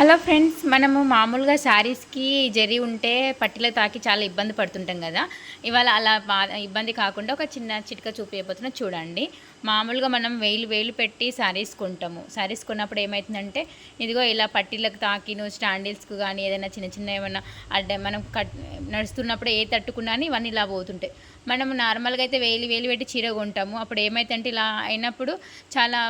Hello friends మనము మామూలుగా శారీస్కి జరి ఉంటే పట్టిలో తాకి చాలా ఇబ్బంది పడుతుంటాం కదా. ఇవాళ అలా ఇబ్బంది కాకుండా ఒక చిన్న చిటిక చూపించబోతున్నా చూడండి. మామూలుగా మనం వేలు వేలు పెట్టి శారీస్ కొంటాము. శారీస్ కొన్నప్పుడు ఏమవుతుందంటే ఇదిగో ఇలా పట్టీలకు తాకిను స్టాండిల్స్కు కానీ ఏదైనా చిన్న చిన్న ఏమైనా అడ్డ మనం కట్ నడుస్తున్నప్పుడు ఏ తట్టుకున్నా ఇవన్నీ ఇలా పోతుంటాయి. మనము నార్మల్గా అయితే వేలు వేలు పెట్టి చీర కొంటాము. అప్పుడు ఏమైతుందంటే ఇలా అయినప్పుడు చాలా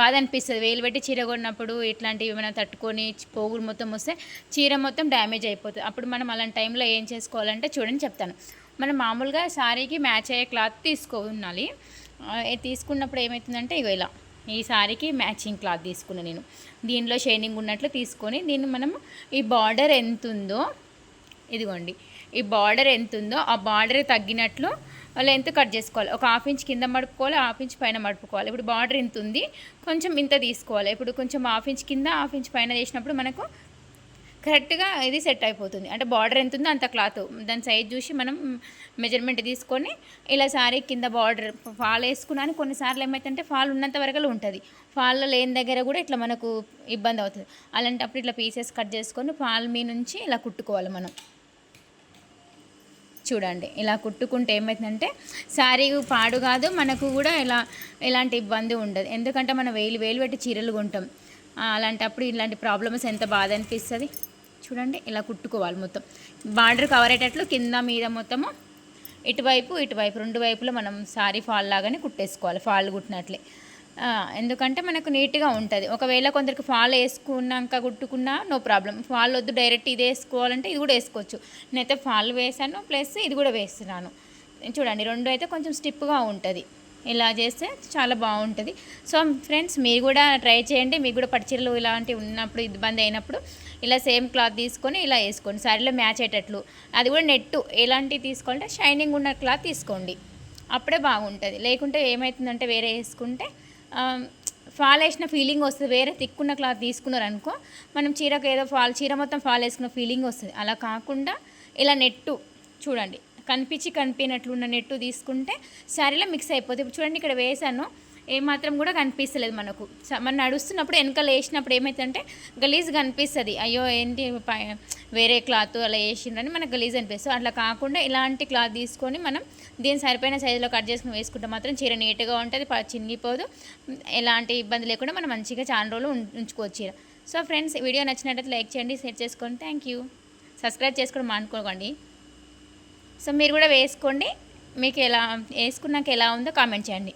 బాధ అనిపిస్తుంది. వేలు పెట్టి చీర కొన్నప్పుడు ఇట్లాంటివి ఏమైనా తట్టుకొని పోగులు మొత్తం వస్తే చీర మొత్తం డ్యామేజ్ అయిపోతుంది. అప్పుడు మనం అలాంటి టైంలో ఏం చేసుకోవాలంటే చూడండి చెప్తాను. మనం మామూలుగా శారీకి మ్యాచ్ అయ్యే క్లాత్ తీసుకోవాలి. తీసుకున్నప్పుడు ఏమవుతుందంటే ఇగో ఇలా ఈ శారీకి మ్యాచింగ్ క్లాత్ తీసుకున్నాను నేను. దీనిలో షైనింగ్ ఉన్నట్లు తీసుకొని దీన్ని మనం ఈ బార్డర్ ఎంత ఉందో ఇదిగోండి ఈ బార్డర్ ఎంత ఉందో ఆ బార్డర్ తగ్గినట్లు లెంత్ కట్ చేసుకోవాలి. ఒక హాఫ్ ఇంచ్ కింద మడుపుకోవాలి హాఫ్ ఇంచ్ పైన మడుపుకోవాలి. ఇప్పుడు బార్డర్ ఇంత ఉంది కొంచెం ఇంత తీసుకోవాలి. ఇప్పుడు కొంచెం హాఫ్ ఇంచ్ కింద హాఫ్ ఇంచ్ పైన చేసినప్పుడు మనకు కరెక్ట్గా ఇది సెట్ అయిపోతుంది. అంటే బార్డర్ ఎంత ఉందో అంత క్లాత్ దాని సైజ్ చూసి మనం మెజర్మెంట్ తీసుకొని ఇలా సారీ కింద బార్డర్ ఫాల్ వేసుకున్నాను. కొన్నిసార్లు ఏమైతుందంటే ఫాల్ ఉన్నంత వరకు ఉంటుంది. ఫాల్లో లేని దగ్గర కూడా ఇట్లా మనకు ఇబ్బంది అవుతుంది. అలాంటప్పుడు ఇట్లా పీసెస్ కట్ చేసుకొని ఫాల్ మీ నుంచి ఇలా కుట్టుకోవాలి మనం. చూడండి. ఇలా కుట్టుకుంటే ఏమవుతుందంటే శారీ పాడు కాదు మనకు కూడా ఇలా ఎలాంటి ఇబ్బంది ఉండదు. ఎందుకంటే మనం వేలు వేలు పెట్టి చీరలు కొంటాం. అలాంటప్పుడు ఇలాంటి ప్రాబ్లమ్స్ ఎంత బాధ అనిపిస్తుంది? చూడండి ఇలా కుట్టుకోవాలి మొత్తం. బార్డర్ కవర్ అయ్యేటట్లు కింద మీద మొత్తము ఇటువైపు ఇటువైపు రెండు వైపులో మనం సారీ ఫాల్ లాగానే కుట్టేసుకోవాలి ఫాల్ కుట్టినట్లే. ఎందుకంటే మనకు నీట్గా ఉంటుంది. ఒకవేళ కొందరికి ఫాల్ వేసుకున్నాక కుట్టుకున్నా నో ప్రాబ్లం ఫాల్ వద్దు డైరెక్ట్ ఇది వేసుకోవాలంటే ఇది కూడా వేసుకోవచ్చు. నేనైతే ఫాల్ వేసాను ప్లస్ ఇది కూడా వేస్తున్నాను. చూడండి రెండు అయితే కొంచెం స్టిప్గా ఉంటుంది. ఇలా చేస్తే చాలా బాగుంటుంది. సో ఫ్రెండ్స్ మీరు కూడా ట్రై చేయండి. మీకు కూడా పడిచీరలు ఇలాంటివి ఉన్నప్పుడు ఇబ్బంది అయినప్పుడు ఇలా సేమ్ క్లాత్ తీసుకొని ఇలా వేసుకోండి. సారీలో మ్యాచ్ అయ్యేటట్లు. అది కూడా నెట్టు. ఎలాంటివి తీసుకోవాలంటే షైనింగ్ ఉన్న క్లాత్ తీసుకోండి. అప్పుడే బాగుంటుంది. లేకుంటే ఏమవుతుందంటే వేరే వేసుకుంటే Um, ఫాల్ వేసిన ఫీలింగ్ వస్తుంది. వేరే తిక్కున్న క్లాత్ తీసుకున్నారు అనుకో మనం చీరకు ఏదో ఫాల్ చీర మొత్తం ఫాల్ వేసుకున్న ఫీలింగ్ వస్తుంది. అలా కాకుండా ఇలా నెట్టు చూడండి. కనిపించి కనిపినట్లున్న నెట్టు తీసుకుంటే శారీలో మిక్స్ అయిపోతుంది ఇప్పుడు చూడండి ఇక్కడ వేసాను ఏమాత్రం కూడా కనిపిస్తలేదు మనకు. స- మనం నడుస్తున్నప్పుడు వెనకాల వేసినప్పుడు ఏమవుతుందంటే గలీజ్ కనిపిస్తుంది. అయ్యో ఏంటి వేరే క్లాత్ అలా వేసిండ్రని మనకు గలీజ్ అనిపిస్తుంది. అట్లా కాకుండా ఇలాంటి క్లాత్ తీసుకొని మనం దీని సరిపోయిన సైజులో కట్ చేసుకుని వేసుకుంటే మాత్రం చీర నీట్గా ఉంటుంది ప- చినిగిపోదు. ఎలాంటి ఇబ్బంది లేకుండా మనం మంచిగా చాలా రోజులు ఉంచుకోవచ్చు చీర. సో ఫ్రెండ్స్ వీడియో నచ్చినట్లయితే లైక్ చేయండి షేర్ చేసుకోండి. Thank you. సబ్స్క్రైబ్ చేసుకోవడం మానుకోకండి. సో మీరు కూడా వేసుకోండి. మీకు ఎలా వేసుకున్నాక ఎలా ఉందో కామెంట్ చేయండి.